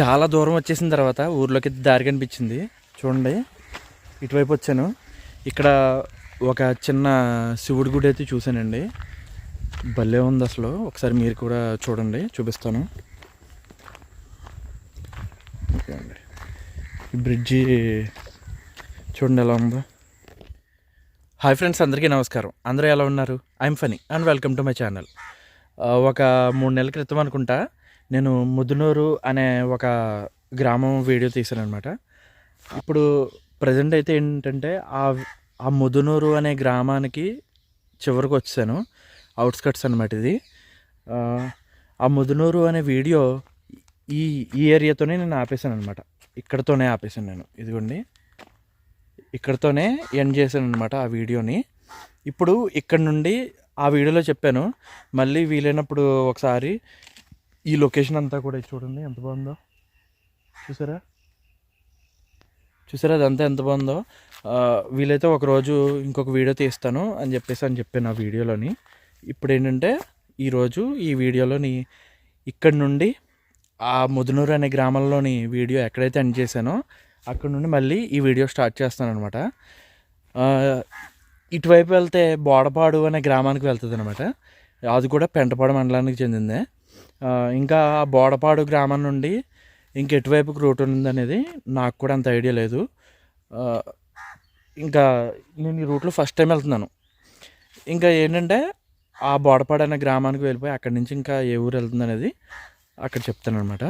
చాలా దూరం వచ్చేసిన తర్వాత ఊర్లోకి దారి కనిపించింది. చూడండి ఇటువైపు వచ్చాను. ఇక్కడ ఒక చిన్న శివుడి గుడి అయితే చూశానండి. భలే ఉంది అసలు. ఒకసారి మీరు కూడా చూడండి చూపిస్తాను. ఓకే అండి ఈ బ్రిడ్జి చూడండి ఎలా ఉందో. హాయ్ ఫ్రెండ్స్ అందరికీ నమస్కారం. అందరూ ఎలా ఉన్నారు? I'm Phani and welcome to my channel. ఒక మూడు నెలల క్రితం అనుకుంటా నేను ముదునూరు అనే ఒక గ్రామం వీడియో తీశాను అనమాట ఇప్పుడు ప్రజెంట్ అయితే ఏంటంటే ఆ ఆ ముదునూరు అనే గ్రామానికి చివరికి వచ్చాను. అవుట్స్కట్స్ అనమాట ఇది. ఆ, ముదునూరు అనే వీడియో ఈ ఈ ఏరియాతోనే నేను ఆపేశాను అనమాట ఇక్కడతోనే ఆపేశాను నేను. ఇదిగోండి. ఇక్కడతోనే ఎండ్ చేశాను అనమాట ఆ వీడియోని. ఇప్పుడు ఇక్కడ నుండి ఆ వీడియోలో చెప్పాను. మళ్ళీ వీలైనప్పుడు ఒకసారి ఈ లొకేషన్ అంతా కూడా ఇది చూడండి ఎంత బాగుందో. చూసారా? చూసారా అదంతా ఎంత బాగుందో? వీలైతే ఒకరోజు ఇంకొక వీడియో తీస్తాను అని చెప్పేసి అని చెప్పాను ఆ వీడియోలోని. ఇప్పుడు ఏంటంటే ఈరోజు ఈ వీడియోలోని ఇక్కడ నుండి ఆ ముదునూరు అనే గ్రామంలోని వీడియో ఎక్కడైతే ఎండ్ చేశానో అక్కడ నుండి మళ్ళీ ఈ వీడియో స్టార్ట్ చేస్తాను అనమాట ఇటువైపు వెళ్తే బోడపాడు అనే గ్రామానికి వెళ్తుంది అనమాట అది కూడా పెంటపాడు మండలానికి చెందిందే. ఇంకా ఆ బోడపాడు గ్రామం నుండి ఇంక ఎటువైపుకి రూట్ ఉంది అనేది నాకు కూడా అంత ఐడియా లేదు. ఇంకా నేను ఈ రూట్లో ఫస్ట్ టైం వెళ్తున్నాను. ఇంకా ఏంటంటే ఆ బోడపాడు అనే గ్రామానికి వెళ్ళిపోయి అక్కడి నుంచి ఇంకా ఏ ఊరు వెళ్తుంది అనేది అక్కడ చెప్తాను అనమాట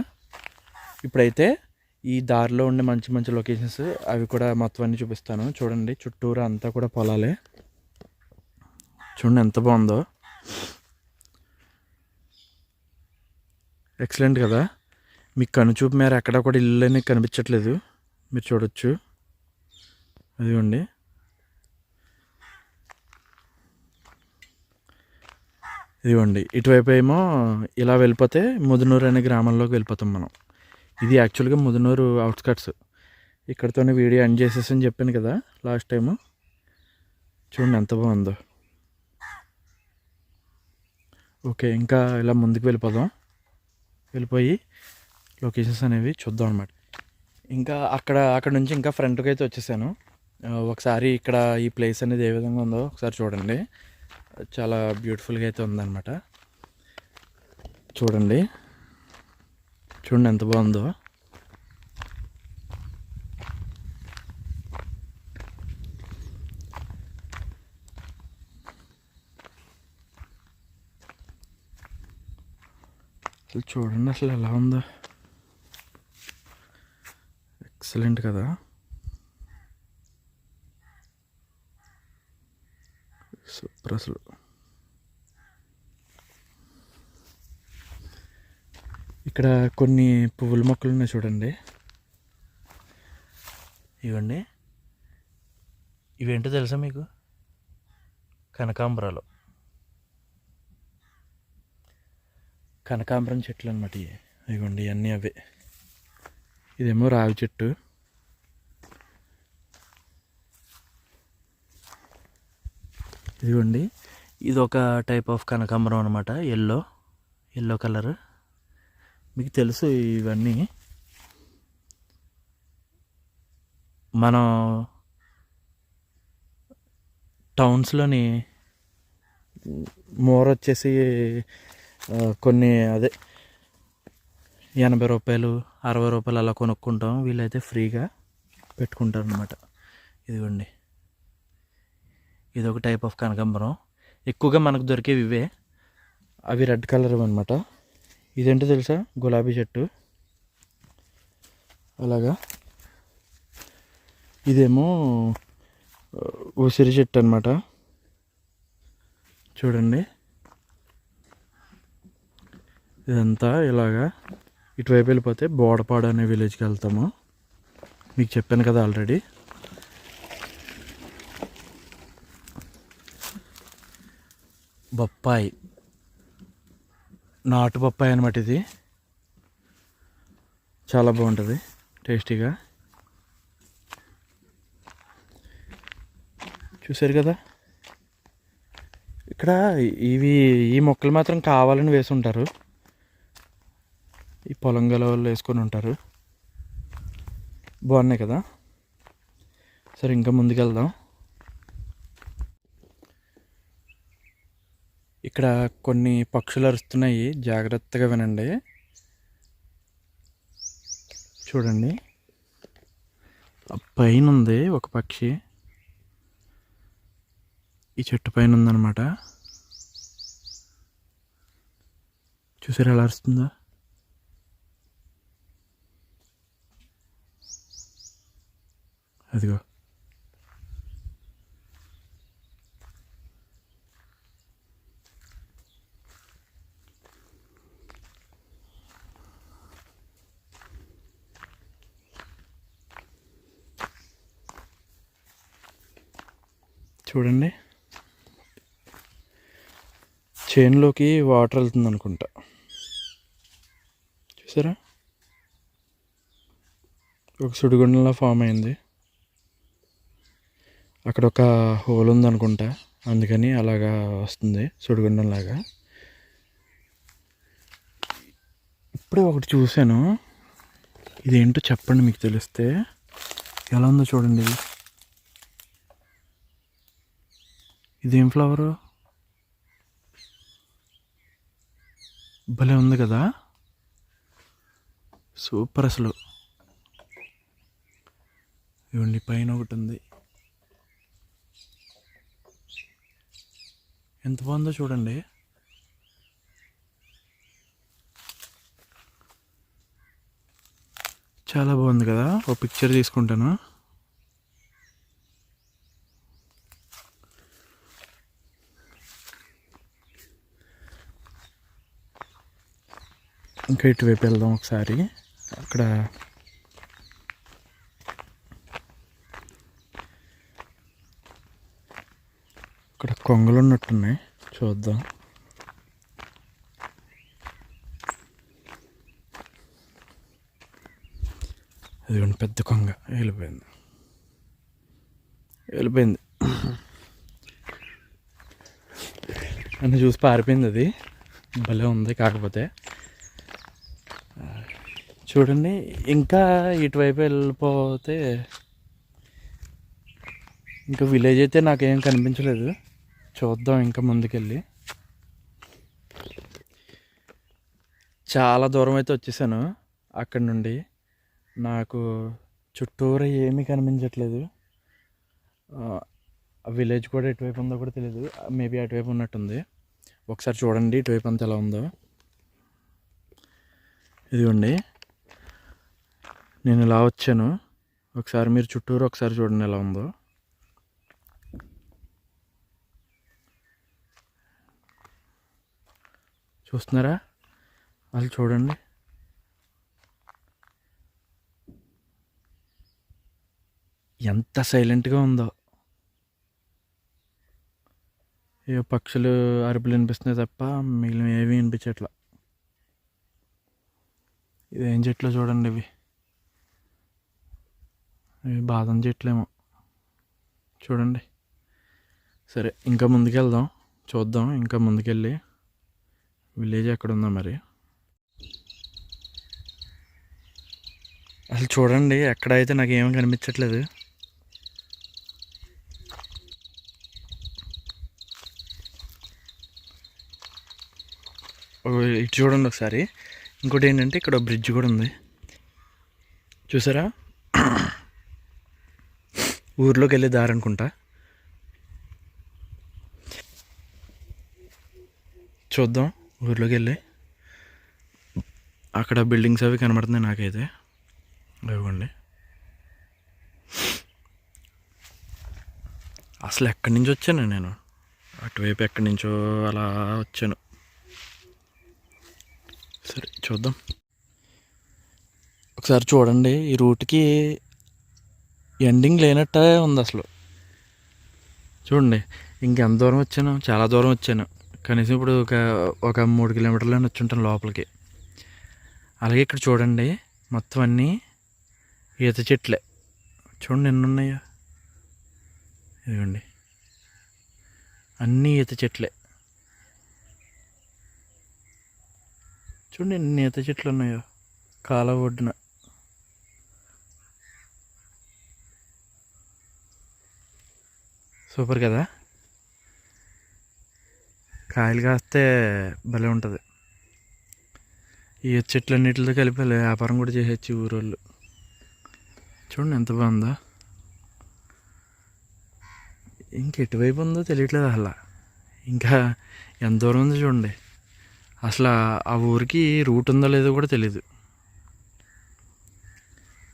ఇప్పుడైతే ఈ దారిలో ఉండే మంచి మంచి లొకేషన్స్ అవి కూడా మొత్తం అన్ని చూపిస్తాను. చూడండి చుట్టూరు అంతా కూడా పొలాలే. చూడండి ఎంత బాగుందో. ఎక్సలెంట్ కదా. మీకు కనుచూపు మేర ఎక్కడ కూడా ఇల్లు అనేది కనిపించట్లేదు. మీరు చూడొచ్చు. అదిగోండి. ఇదిగోండి. ఇటువైపు ఏమో ఇలా వెళ్ళిపోతే ముదునూరు అనే గ్రామంలోకి వెళ్ళిపోతాం మనం. ఇది యాక్చువల్గా ముదునూరు అవుట్స్కట్స్. ఇక్కడతోనే వీడియో ఎండ్ చేసేసని చెప్పాను కదా లాస్ట్ టైము. చూడండి ఎంత బాగుందో. ఓకే ఇంకా ఇలా ముందుకు వెళ్ళిపోదాం. వెళ్ళిపోయి లొకేషన్స్ అనేవి చూద్దాం అనమాట ఇంకా అక్కడ అక్కడ నుంచి ఇంకా ఫ్రంట్కి అయితే వచ్చేసాను. ఒకసారి ఇక్కడ ఈ ప్లేస్ అనేది ఏ విధంగా ఉందో ఒకసారి చూడండి. చాలా బ్యూటిఫుల్గా అయితే ఉందన్నమాట. చూడండి. చూడండి ఎంత బాగుందో. అసలు చూడండి అసలు ఎలా ఉందో. ఎక్సలెంట్ కదా. సూపర్ అసలు. ఇక్కడ కొన్ని పువ్వుల మొక్కలు ఉన్నాయి చూడండి. ఇవ్వండి. ఇవేంటో తెలుసా మీకు? కనకాంబరాలు. కనకాంబరం చెట్లు అనమాట ఇవి ఇదిగోండి ఇవన్నీ అవే. ఇదేమో రావి చెట్టు. ఇదిగోండి ఇది ఒక టైప్ ఆఫ్ కనకాంబరం అనమాట ఎల్లో ఎల్లో కలర్ మీకు తెలుసు ఇవన్నీ. మనం టౌన్స్లోని మోర్ వచ్చేసి కొన్ని అదే ఎనభై రూపాయలు అరవై రూపాయలు అలా కొనుక్కుంటాం. వీళ్ళైతే ఫ్రీగా పెట్టుకుంటారు అనమాట ఇదిగోండి. ఇది ఒక టైప్ ఆఫ్ కనకాంబరం. ఎక్కువగా మనకు దొరికేవి ఇవే. అవి రెడ్ కలర్ అనమాట ఇదేంటో తెలుసా? గులాబీ చెట్టు. అలాగా. ఇదేమో ఉసిరి చెట్టు అనమాట చూడండి. ఇదంతా ఇలాగా ఇటువైపు వెళ్ళిపోతే బోడపాడు అనే విలేజ్కి వెళ్తాము. మీకు చెప్పాను కదా ఆల్రెడీ బొప్పాయి. నాటు బొప్పాయి అనమాట ఇది. చాలా బాగుంటుంది టేస్టీగా. చూసారు కదా? ఇక్కడ ఇవి ఈ మొక్కలు మాత్రం కావాలని వేసి ఉంటారు. ఈ పొలం గల వాళ్ళు వేసుకొని ఉంటారు. బాగున్నాయి కదా? సరే ఇంకా ముందుకెళ్దాం. ఇక్కడ కొన్ని పక్షులు అరుస్తున్నాయి. జాగ్రత్తగా వినండి. చూడండి. పైన ఉంది ఒక పక్షి. ఈ చెట్టు పైన ఉందన్నమాట. చూసారా ఎలా అరుస్తుందో? అదిగో చూడండి. చేన్లోకి వాటర్ వెళ్తుంది అనుకుంటా. చూసారా? ఒక సుడిగుండంలా ఫామ్ అయింది. అక్కడ ఒక హోల్ ఉంది అనుకుంటా అందుకని అలాగా వస్తుంది సుడిగుండంలాగా. ఇప్పుడే ఒకటి చూశాను. ఇదేంటో చెప్పండి మీకు తెలిస్తే. ఎలా ఉందో చూడండి ఇది. ఇదేం ఫ్లవరు? భలే ఉంది కదా. సూపర్ అసలు ఇవ్వండి పైన ఒకటి ఉంది. ఎంత బాగుందో చూడండి. చాలా బాగుంది కదా ఒక పిక్చర్ తీసుకుంటాను. ఇంకా ఇటువైపు వెళ్దాం ఒకసారి. అక్కడ కొంగలు ఉన్నట్టున్నాయి చూద్దాం. అది పెద్ద కొంగ వెళ్ళిపోయింది. వెళ్ళిపోయింది. నన్ను చూసి పారిపోయింది అది. భలే ఉంది కాకపోతే. చూడండి ఇంకా ఇటువైపు వెళ్ళిపోతే ఇంకా విలేజ్ అయితే నాకేం కనిపించలేదు. చూద్దాం ఇంకా ముందుకెళ్ళి. చాలా దూరం అయితే వచ్చేసాను అక్కడి నుండి. నాకు చుట్టూరా ఏమీ కనిపించట్లేదు. ఆ విలేజ్ కూడా ఎటువైపు ఉందో కూడా తెలియదు మేబీ అటువైపు ఉన్నట్టుంది. ఒకసారి చూడండి ఇటువైపు అంత ఎలా ఉందో. ఇదిగోండి. నేను ఇలా వచ్చాను. ఒకసారి మీరు చుట్టూరు ఒకసారి చూడండి ఎలా ఉందో. చూస్తున్నారా? వాళ్ళు చూడండి. ఎంత సైలెంట్గా ఉందో. ఏ పక్షులు అరుపులు వినిపిస్తున్నాయి తప్ప మిగిలిన ఏవి వినిపించట్లా. ఇదేం చెట్లు చూడండి ఇవి. ఇవి బాదం చెట్లేమో. చూడండి. సరే ఇంకా ముందుకెళ్దాం. చూద్దాం ఇంకా ముందుకెళ్ళి. విలేజ్ ఎక్కడ ఉందా మరి? అసలు చూడండి ఎక్కడైతే నాకు ఏమీ కనిపించట్లేదు ఇటు చూడండి ఒకసారి. ఇంకోటి ఏంటంటే ఇక్కడ బ్రిడ్జ్ కూడా ఉంది. చూసారా? ఊర్లోకి వెళ్ళే దారి అనుకుంటా. చూద్దాం. ఊర్లోకి వెళ్ళి. అక్కడ బిల్డింగ్స్ అవి కనబడుతున్నాయి నాకైతే. ఇవ్వండి అసలు ఎక్కడి నుంచి వచ్చాను నేను? అటువైపు ఎక్కడి నుంచో అలా వచ్చాను. సరే చూద్దాం. ఒకసారి చూడండి ఈ రూట్కి ఎండింగ్ లేనట్టే ఉంది అసలు. చూడండి ఇంకెంత దూరం వచ్చాను? చాలా దూరం వచ్చాను. కనీసం ఇప్పుడు ఒక ఒక మూడు కిలోమీటర్లు వచ్చి ఉంటాను లోపలికి. అలాగే ఇక్కడ చూడండి మొత్తం అన్నీ ఈత చెట్లే. చూడండి ఎన్ని ఉన్నాయో. ఇదిగోండి. అన్నీ ఈత చెట్లే. చూడండి ఎన్ని ఈత చెట్లు ఉన్నాయో. కాలువ ఒడ్డున. సూపర్ కదా? కాయలు కాస్తే భలే ఉంటుంది. ఈ చెట్లన్నిటితో కలిపి వ్యాపారం కూడా చేసేచ్చు ఊరోళ్ళు. చూడండి ఎంత బాగుందో. ఇంకెటువైపు ఉందో తెలియట్లేదు అసలు. ఇంకా ఎంత దూరం ఉందో చూడండి. అసలు ఆ- ఊరికి రూట్ ఉందో లేదో కూడా తెలియదు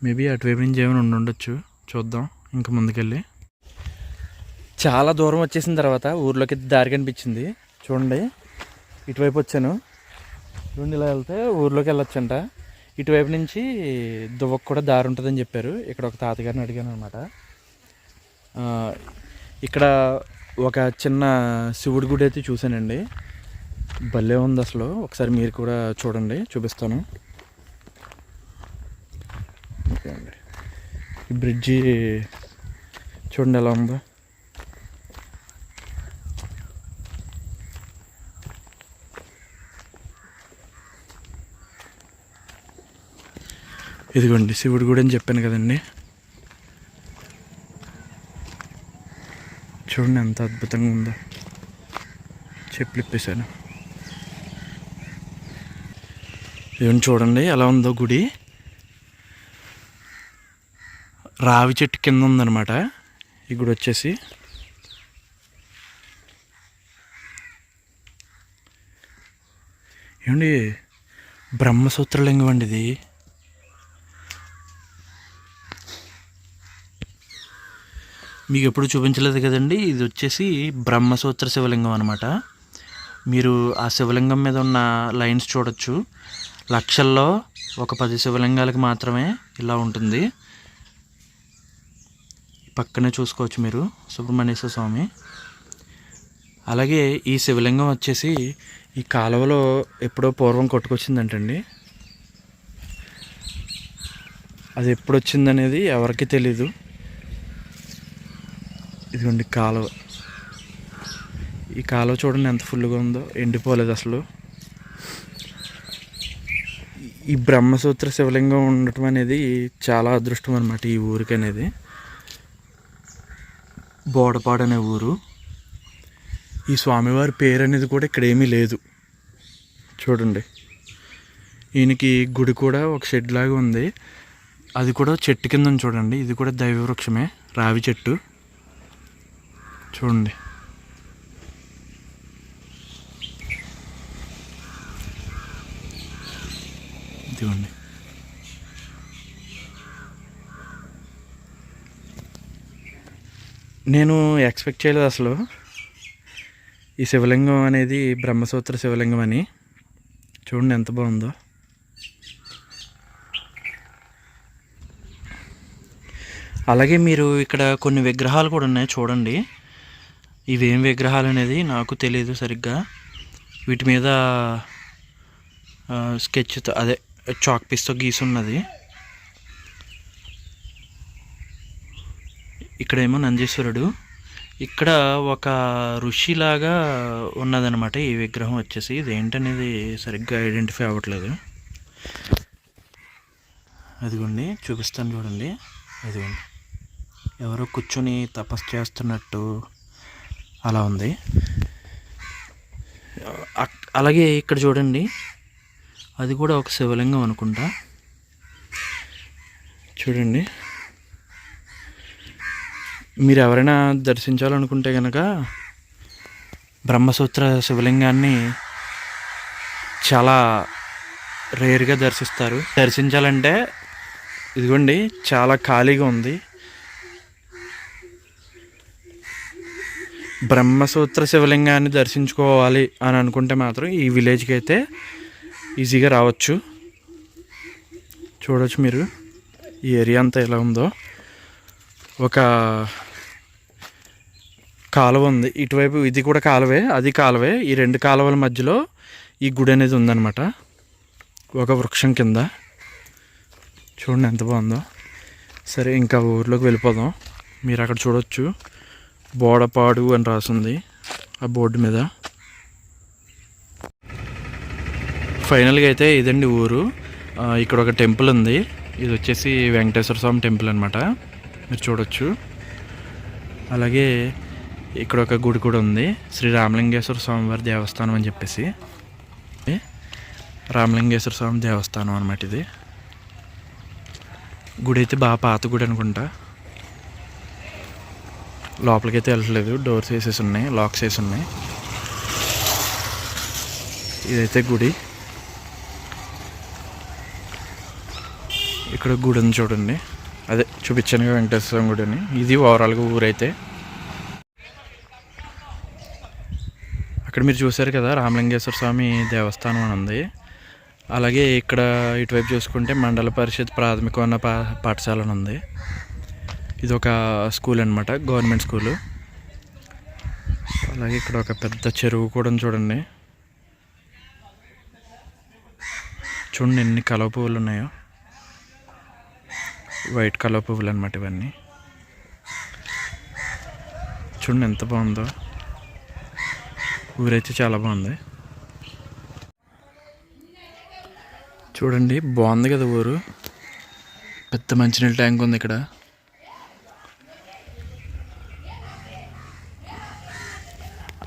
మేబీ అటువైపు నుంచి ఏమైనా ఉండి ఉండొచ్చు. చూద్దాం. ఇంకా ముందుకెళ్ళి. చాలా దూరం వచ్చేసిన తర్వాత ఊర్లోకి దారి కనిపించింది. చూడండి. ఇటువైపు వచ్చాను. చూడండి ఇలా వెళ్తే ఊర్లోకి వెళ్ళొచ్చంట. ఇటువైపు నుంచి దువ్వకు కూడా దారి ఉంటుందని చెప్పారు. ఇక్కడ ఒక తాతగారిని అడిగాను అనమాట ఇక్కడ ఒక చిన్న శివుడి గుడి అయితే చూశానండి. భలే ఉంది అసలు. ఒకసారి మీరు కూడా చూడండి చూపిస్తాను. ఓకే అండి. ఈ బ్రిడ్జి చూడండి ఎలా ఉందో. ఇదిగోండి శివుడి గుడి అని చెప్పాను కదండి. చూడండి ఎంత అద్భుతంగా ఉందో. చెప్పిప్పేశాను ఇప్పేశాను. ఇవన్నీ చూడండి ఎలా ఉందో గుడి. రావి చెట్టు కింద ఉందన్నమాట. ఈ గుడి వచ్చేసి. ఏమండి బ్రహ్మసూత్రలింగం అండి ఇది. మీకు ఎప్పుడు చూపించలేదు కదండి. ఇది వచ్చేసి బ్రహ్మసూత్ర శివలింగం అనమాట మీరు ఆ శివలింగం మీద ఉన్న లైన్స్ చూడొచ్చు. లక్షల్లో ఒక పది శివలింగాలకు మాత్రమే ఇలా ఉంటుంది. పక్కనే చూసుకోవచ్చు మీరు సుబ్రహ్మణ్యేశ్వర స్వామి. అలాగే ఈ శివలింగం వచ్చేసి ఈ కాలువలో ఎప్పుడో పూర్వం కొట్టుకొచ్చిందంటండి. అది ఎప్పుడు వచ్చిందనేది ఎవరికి తెలీదు. ఇదిగోండి కాలువ. ఈ కాలువ చూడండి ఎంత ఫుల్గా ఉందో. ఎండిపోలేదు అసలు. ఈ బ్రహ్మసూత్ర శివలింగం ఉండటం అనేది చాలా అదృష్టం అనమాట ఈ ఊరికి అనేది. బోడపాడు అనే ఊరు. ఈ స్వామివారి పేరు అనేది కూడా ఇక్కడ ఏమీ లేదు. చూడండి. ఈయనకి గుడి కూడా ఒక షెడ్ లాగా ఉంది. అది కూడా చెట్టు కింద చూడండి. ఇది కూడా దైవ వృక్షమే రావి చెట్టు. చూడండి. ఇదిగోండి. నేను ఎక్స్పెక్ట్ చేయలేదు అసలు. ఈ శివలింగం అనేది బ్రహ్మసూత్ర శివలింగం అని. చూడండి ఎంత బాగుందో. అలాగే మీరు ఇక్కడ కొన్ని విగ్రహాలు కూడా ఉన్నాయి చూడండి. ఇవేం విగ్రహాలు అనేది నాకు తెలియదు సరిగ్గా. వీటి మీద స్కెచ్తో అదే చాక్ పీస్తో గీసున్నది. ఇక్కడేమో నందీశ్వరుడు. ఇక్కడ ఒక ఋషిలాగా ఉన్నదనమాట ఈ విగ్రహం వచ్చేసి. ఇది ఏంటనేది సరిగ్గా ఐడెంటిఫై అవ్వట్లేదు. అదిగోండి చూపిస్తాను చూడండి. అదిగోండి. ఎవరో కూర్చొని తపస్సు చేస్తున్నట్టు అలా ఉంది. అక్- అలాగే ఇక్కడ చూడండి. అది కూడా ఒక శివలింగం అనుకుంటా. చూడండి. మీరు ఎవరైనా దర్శించాలనుకుంటే కనుక బ్రహ్మసూత్ర శివలింగాన్ని చాలా రేర్గా దర్శిస్తారు. దర్శించాలంటే ఇదిగోండి చాలా ఖాళీగా ఉంది. బ్రహ్మసూత్ర శివలింగాన్ని దర్శించుకోవాలి అని అనుకుంటే మాత్రం ఈ విలేజ్కి అయితే ఈజీగా రావచ్చు. చూడవచ్చు మీరు ఈ ఏరియా అంతా ఎలా ఉందో. ఒక కాలువ ఉంది. ఇటువైపు ఇది కూడా కాలువే అది కాలువే. ఈ రెండు కాలువల మధ్యలో ఈ గుడి అనేది ఉందన్నమాట. ఒక వృక్షం కింద. చూడండి ఎంత బాగుందో. సరే ఇంకా ఊర్లోకి వెళ్ళిపోదాం. మీరు అక్కడ చూడొచ్చు. బోడపాడు అని రాసింది ఆ బోర్డు మీద. ఫైనల్గా అయితే ఇదండి ఊరు. ఇక్కడ ఒక టెంపుల్ ఉంది. ఇది వచ్చేసి వెంకటేశ్వర స్వామి టెంపుల్ అనమాట మీరు చూడొచ్చు. అలాగే ఇక్కడ ఒక గుడి కూడా ఉంది. శ్రీ రామలింగేశ్వర స్వామి వారి దేవస్థానం అని చెప్పేసి. రామలింగేశ్వర స్వామి దేవస్థానం అనమాట ఇది. గుడి అయితే బాగా పాత గుడి అనుకుంటా. లోపలికైతే వెళ్ళట్లేదు. డోర్స్ వేసేసి ఉన్నాయి. లాక్స్ వేసి ఉన్నాయి. ఇదైతే గుడి. ఇక్కడ గుడి ఉంది చూడండి. అదే చూపించాను వెంకటేశ్వరం వెంకటేశ్వర గుడిని ఇది ఓవరాల్గా ఊరైతే. అక్కడ మీరు చూశారు కదా రామలింగేశ్వర స్వామి దేవస్థానం అని ఉంది. అలాగే ఇక్కడ ఇటువైపు చూసుకుంటే మండల పరిషత్ ప్రాథమికోన్నత పా పాఠశాల అని ఉంది. ఇది ఒక స్కూల్ అనమాట గవర్నమెంట్ స్కూలు. అలాగే ఇక్కడ ఒక పెద్ద చెరువు కూడా చూడండి. చూడండి ఎన్ని కలవ పువ్వులు ఉన్నాయో. వైట్ కలర్ పువ్వులు అనమాట ఇవన్నీ. చూడండి ఎంత బాగుందో. ఊరైతే చాలా బాగుంది. చూడండి బాగుంది కదా ఊరు. పెద్ద మంచినీళ్ళ ట్యాంక్ ఉంది ఇక్కడ.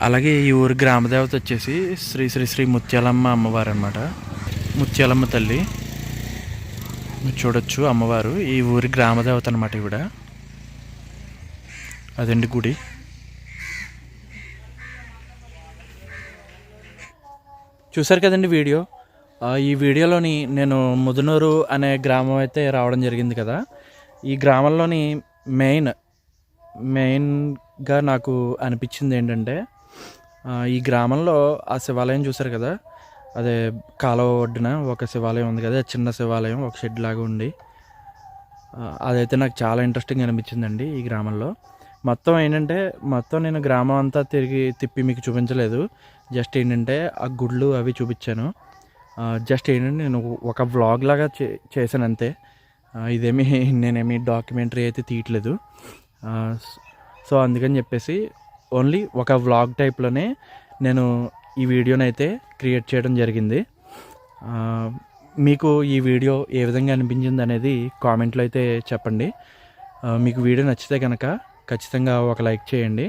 అలాగే ఈ ఊరి గ్రామదేవత వచ్చేసి శ్రీ శ్రీ శ్రీ ముత్యాలమ్మ అమ్మవారు అనమాట ముత్యాలమ్మ తల్లి. చూడొచ్చు అమ్మవారు. ఈ ఊరి గ్రామదేవత అనమాట ఇవిడ అదండి గుడి. చూసారు కదండి వీడియో? ఈ వీడియోలోని నేను ముదునూరు అనే గ్రామం అయితే రావడం జరిగింది కదా. ఈ గ్రామంలోని మెయిన్ మెయిన్గా నాకు అనిపించింది ఏంటంటే ఈ గ్రామంలో ఆ శివాలయం చూసారు కదా? అదే కాలువ ఒడ్డున ఒక శివాలయం ఉంది కదా చిన్న శివాలయం ఒక షెడ్ లాగా ఉండి అదైతే నాకు చాలా ఇంట్రెస్టింగ్ అనిపించిందండి ఈ గ్రామంలో. మొత్తం ఏంటంటే మొత్తం నేను గ్రామం అంతా తిరిగి తిప్పి మీకు చూపించలేదు. జస్ట్ ఏంటంటే ఆ గుళ్ళు అవి చూపించాను. జస్ట్ ఏంటంటే నేను ఒక వ్లాగ్ లాగా చే చేశాను అంతే. ఇదేమి నేనేమి డాక్యుమెంటరీ అయితే తీయట్లేదు. సో అందుకని చెప్పేసి ఓన్లీ ఒక వ్లాగ్ టైప్లోనే నేను ఈ వీడియోని అయితే క్రియేట్ చేయడం జరిగింది. మీకు ఈ వీడియో ఏ విధంగా అనిపించింది అనేది కామెంట్లో అయితే చెప్పండి. మీకు వీడియో నచ్చితే కనుక ఖచ్చితంగా ఒక లైక్ చేయండి.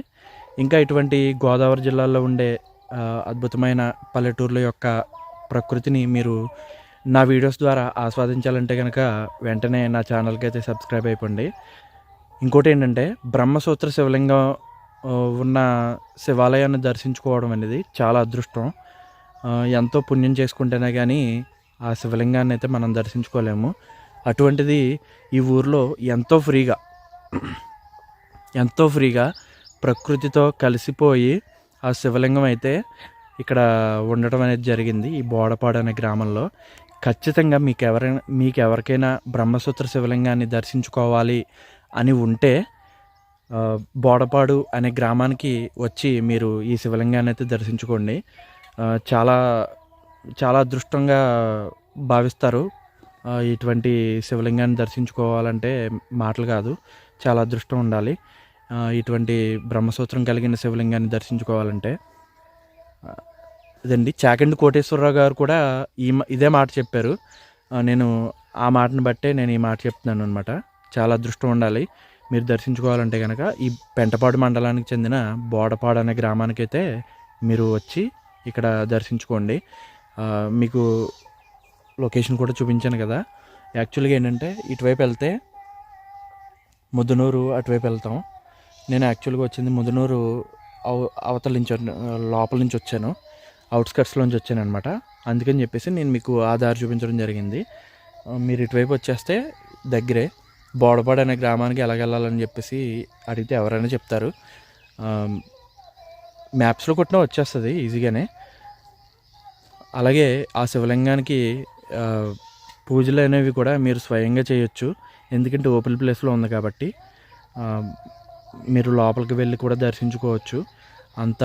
ఇంకా ఇటువంటి గోదావరి జిల్లాలో ఉండే అద్భుతమైన పల్లెటూర్ల యొక్క ప్రకృతిని మీరు నా వీడియోస్ ద్వారా ఆస్వాదించాలంటే కనుక వెంటనే నా ఛానల్కి అయితే సబ్స్క్రైబ్ అయిపోండి. ఇంకోటి ఏంటంటే బ్రహ్మసూత్ర శివలింగం ఉన్న శివాలయాన్ని దర్శించుకోవడం అనేది చాలా అదృష్టం. ఎంతో పుణ్యం చేసుకుంటేనే కానీ ఆ శివలింగాన్ని అయితే మనం దర్శించుకోలేము. అటువంటిది ఈ ఊర్లో ఎంతో ఫ్రీగా ఎంతో ఫ్రీగా ప్రకృతితో కలిసిపోయి ఆ శివలింగం అయితే ఇక్కడ ఉండటం అనేది జరిగింది ఈ బోడపాడు అనే గ్రామంలో. ఖచ్చితంగా మీకు ఎవరైనా మీకు ఎవరికైనా బ్రహ్మసూత్ర శివలింగాన్ని దర్శించుకోవాలి అని ఉంటే బోడపాడు అనే గ్రామానికి వచ్చి మీరు ఈ శివలింగాన్ని అయితే దర్శించుకోండి. చాలా చాలా అదృష్టంగా భావిస్తారు. ఇటువంటి శివలింగాన్ని దర్శించుకోవాలంటే మాటలు కాదు చాలా అదృష్టం ఉండాలి. ఇటువంటి బ్రహ్మసూత్రం కలిగిన శివలింగాన్ని దర్శించుకోవాలంటే. ఇదండి. చాకండి కోటేశ్వరరావు గారు కూడా ఈ ఇదే మాట చెప్పారు. నేను ఆ మాటను బట్టే నేను ఈ మాట చెప్తున్నాను అనమాట చాలా అదృష్టం ఉండాలి. మీరు దర్శించుకోవాలంటే కనుక ఈ పెంటపాడు మండలానికి చెందిన బోడపాడు అనే గ్రామానికి అయితే మీరు వచ్చి ఇక్కడ దర్శించుకోండి. మీకు లొకేషన్ కూడా చూపించాను కదా. యాక్చువల్గా ఏంటంటే ఇటువైపు వెళ్తే ముద్దునూరు అటువైపు వెళ్తాం. నేను యాక్చువల్గా వచ్చింది ముదునూరు అవ- అవతల నుంచి లోపల నుంచి వచ్చాను. అవుట్స్కట్స్లోంచి వచ్చాను అనమాట అందుకని చెప్పేసి నేను మీకు ఆధార్ చూపించడం జరిగింది. మీరు ఇటువైపు వచ్చేస్తే దగ్గరే బోడపాడు అనే గ్రామానికి ఎలాగెళ్ళాలని చెప్పేసి అడిగితే ఎవరైనా చెప్తారు. మ్యాప్స్లో కొట్టినా వచ్చేస్తుంది ఈజీగానే. అలాగే ఆ శివలింగానికి పూజలు అనేవి కూడా మీరు స్వయంగా చేయొచ్చు. ఎందుకంటే ఓపెన్ ప్లేస్లో ఉంది కాబట్టి మీరు లోపలికి వెళ్ళి కూడా దర్శించుకోవచ్చు. అంత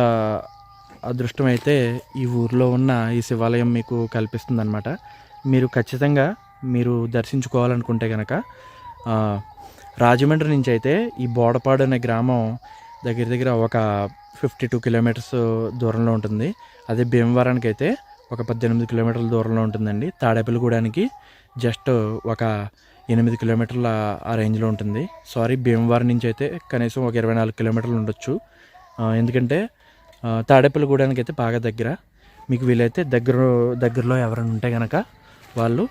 అదృష్టం అయితే ఈ ఊర్లో ఉన్న ఈ శివాలయం మీకు కల్పిస్తుంది అనమాట మీరు ఖచ్చితంగా మీరు దర్శించుకోవాలనుకుంటే కనుక రాజమండ్రి నుంచి అయితే ఈ బోడపాడు అనే గ్రామం దగ్గర దగ్గర ఒక ఫిఫ్టీ టూ కిలోమీటర్స్ దూరంలో ఉంటుంది. అదే భీమవరానికి అయితే ఒక పద్దెనిమిది కిలోమీటర్ల దూరంలో ఉంటుందండి. తాడేపల్లిగూడానికి జస్ట్ ఒక ఎనిమిది కిలోమీటర్ల ఆ రేంజ్లో ఉంటుంది. సారీ భీమవరం నుంచి అయితే కనీసం ఒక ఇరవై నాలుగు కిలోమీటర్లు ఉండొచ్చు. ఎందుకంటే తాడేపల్లిగూడానికి అయితే బాగా దగ్గర. మీకు వీలైతే దగ్గర దగ్గరలో ఎవరైనా ఉంటే కనుక వాళ్ళు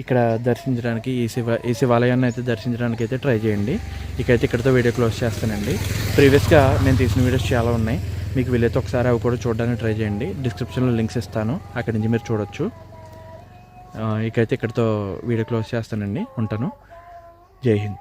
ఇక్కడ దర్శించడానికి ఈ శివ ఈ శివాలయాన్ని అయితే దర్శించడానికి అయితే ట్రై చేయండి. ఇకైతే ఇక్కడితో వీడియో క్లోజ్ చేస్తానండి. ప్రీవియస్గా నేను తీసిన వీడియోస్ చాలా ఉన్నాయి. మీకు వీలైతే ఒకసారి అవి కూడా చూడడానికి ట్రై చేయండి. డిస్క్రిప్షన్లో లింక్స్ ఇస్తాను. అక్కడి నుంచి మీరు చూడొచ్చు. ఇకైతే ఇక్కడితో వీడియో క్లోజ్ చేస్తానండి. ఉంటాను. జై హింద్.